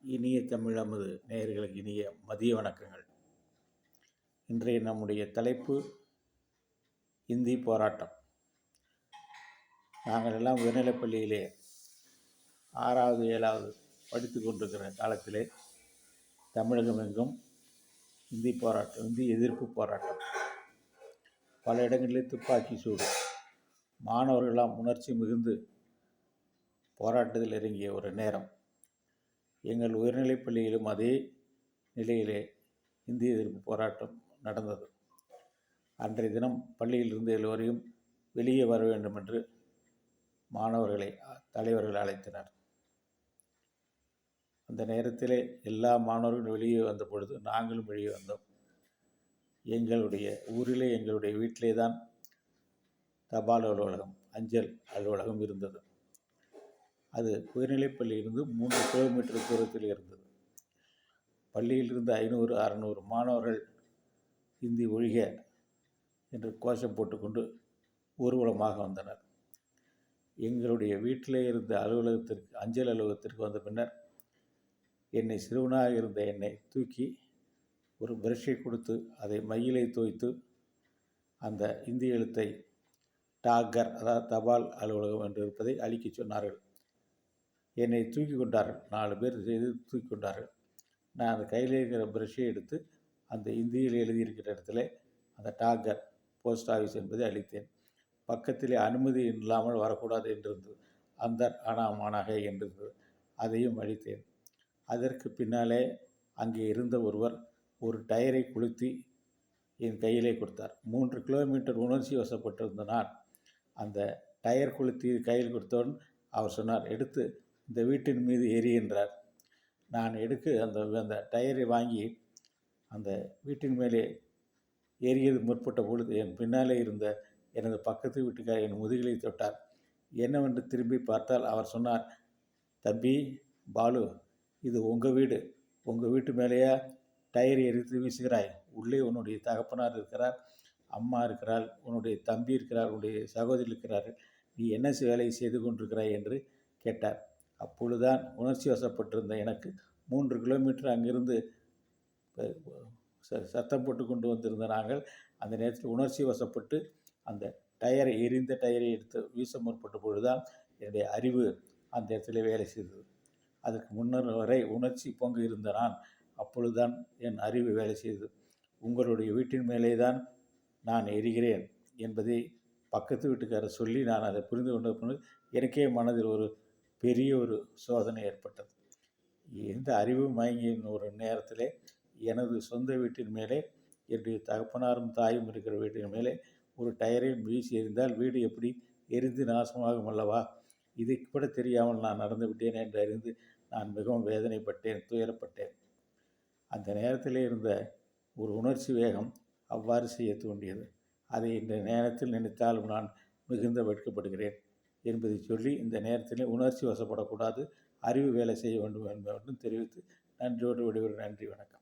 இனிய தமிழ் நேயர்களுக்கு இனிய மதிய வணக்கங்கள். இன்றைய நம்முடைய தலைப்பு இந்தி போராட்டம். நாங்கள் எல்லாம் உயர்நிலைப்பள்ளியிலே ஆறாவது ஏழாவது படித்து கொண்டிருக்கிற காலத்திலே தமிழகம் எங்கும் இந்தி போராட்டம் இந்தி எதிர்ப்பு போராட்டம். பல இடங்களிலே துப்பாக்கி சூடு. மாணவர்களெல்லாம் உணர்ச்சி மிகுந்து போராட்டத்தில் இறங்கிய ஒரு நேரம். எங்கள் உயர்நிலைப் பள்ளியிலும் அதே நிலையிலே இந்திய எதிர்ப்பு போராட்டம் நடந்தது. அன்றைய தினம் பள்ளியிலிருந்து எல்லோரையும் வெளியே வர வேண்டும் என்று மாணவர்களை தலைவர்கள் அழைத்தனர். அந்த நேரத்திலே எல்லா மாணவர்களும் வெளியே வந்த பொழுது நாங்களும் வெளியே வந்தோம். எங்களுடைய ஊரிலே எங்களுடைய வீட்டிலே தான் தபால் அலுவலகம் அஞ்சல் அலுவலகம் இருந்தது. அது உயர்நிலைப் பள்ளியிலிருந்து மூன்று கிலோமீட்டர் தூரத்தில் இருந்தது. பள்ளியிலிருந்து ஐநூறு அறநூறு மாணவர்கள் இந்தி ஒழிக என்று கோஷம் போட்டுக்கொண்டு ஊர்வலமாக வந்தனர். எங்களுடைய வீட்டிலே இருந்த அலுவலகத்திற்கு அஞ்சல் அலுவலகத்திற்கு வந்த பின்னர் என்னை சிறுவனாக இருந்த என்னை தூக்கி ஒரு பிரஷை கொடுத்து அதை மையிலே தோய்த்து அந்த இந்தி எழுத்தை டாகர் அதாவது தபால் அலுவலகம் என்று இருப்பதை அழிக்கச் சொன்னார்கள். என்னை தூக்கி கொண்டார்கள். நாலு பேர் செய்து தூக்கி கொண்டார்கள். நான் அந்த கையில் இருக்கிற ப்ரஷ்ஷை எடுத்து அந்த இந்தியில் எழுதியிருக்கிற இடத்துல அந்த டாகர் போஸ்ட் ஆஃபீஸ் என்பதை அளித்தேன். பக்கத்திலே அனுமதி இல்லாமல் வரக்கூடாது என்றிருந்தது. அந்த அனாமானாக என்றிருந்தது. அதையும் அளித்தேன். அதற்கு பின்னாலே அங்கே இருந்த ஒருவர் ஒரு டயரை கொளுத்தி என் கையிலே கொடுத்தார். மூன்று கிலோமீட்டர் உணர்ச்சி வசப்பட்டிருந்த நான் அந்த டயர் கொளுத்தி கையில் கொடுத்தவுடன் அவர் சொன்னார் எடுத்து இந்த வீட்டின் மீது எரிகின்றார் நான் எடுக்க அந்த அந்த டயரை வாங்கி அந்த வீட்டின் மேலே ஏறியது முற்பட்ட பொழுது என் பின்னாலே இருந்த எனது பக்கத்து வீட்டுக்கார் என் முதுகிலை தொட்டார். என்னவென்று திரும்பி பார்த்தால் அவர் சொன்னார் தம்பி பாலு இது உங்கள் வீடு. உங்கள் வீட்டு மேலேயே? டயர் எரித்து வீசுகிறாய். உள்ளே உன்னுடைய தகப்பனார் இருக்கிறார் அம்மா இருக்கிறாள் உன்னுடைய தம்பி இருக்கிறார் உன்னுடைய சகோதரி இருக்கிறார் நீ என்ன வேலையை செய்து கொண்டிருக்கிறாய்? என்று கேட்டார். அப்பொழுதுதான் உணர்ச்சி வசப்பட்டிருந்த எனக்கு மூன்று கிலோமீட்டர் அங்கிருந்து சத்தம் போட்டு கொண்டு வந்திருந்த நாங்கள் அந்த நேரத்தில் உணர்ச்சி வசப்பட்டு அந்த டயரை எரிந்த டயரை எடுத்து வீச முற்பட்ட பொழுதுதான் என்னுடைய அறிவு அந்த இடத்துல வேலை செய்தது. அதற்கு முன்னர் வரை உணர்ச்சி பொங்கு இருந்த நான் அப்பொழுதுதான் என் அறிவு வேலை செய்தது. உங்களுடைய வீட்டின் மேலே தான் நான் எரிகிறேன் என்பதை பக்கத்து வீட்டுக்காரர் சொல்லி நான் அதை புரிந்து கொண்ட பொழுது எனக்கே மனதில் ஒரு பெரிய ஒரு சோதனை ஏற்பட்டது. எந்த அறிவு மயங்கின ஒரு நேரத்தில் எனது சொந்த வீட்டின் மேலே என்னுடைய தகப்பனாரும் தாயும் இருக்கிற வீட்டின் மேலே ஒரு டயரை வீசி எறிந்தால் வீடு எப்படி எரிந்து நாசமாகும் அல்லவா? இதை கூட தெரியாமல் நான் நடந்து விட்டேன் என்று அறிந்து நான் மிகவும் வேதனைப்பட்டேன் துயரப்பட்டேன். அந்த நேரத்தில் இருந்த ஒரு உணர்ச்சி வேகம் அவ்வாறு செய்ய தூண்டியது அதை இந்த நேரத்தில் நினைத்தாலும் நான் மிகுந்த வெட்கப்படுகிறேன். என்பதை சொல்லி இந்த நேரத்தில் உணர்ச்சி வசப்படக்கூடாது. அறிவு வேலை செய்ய வேண்டும் என்பதை தெரிவித்து நன்றியோடு விடுவர் நன்றி வணக்கம்.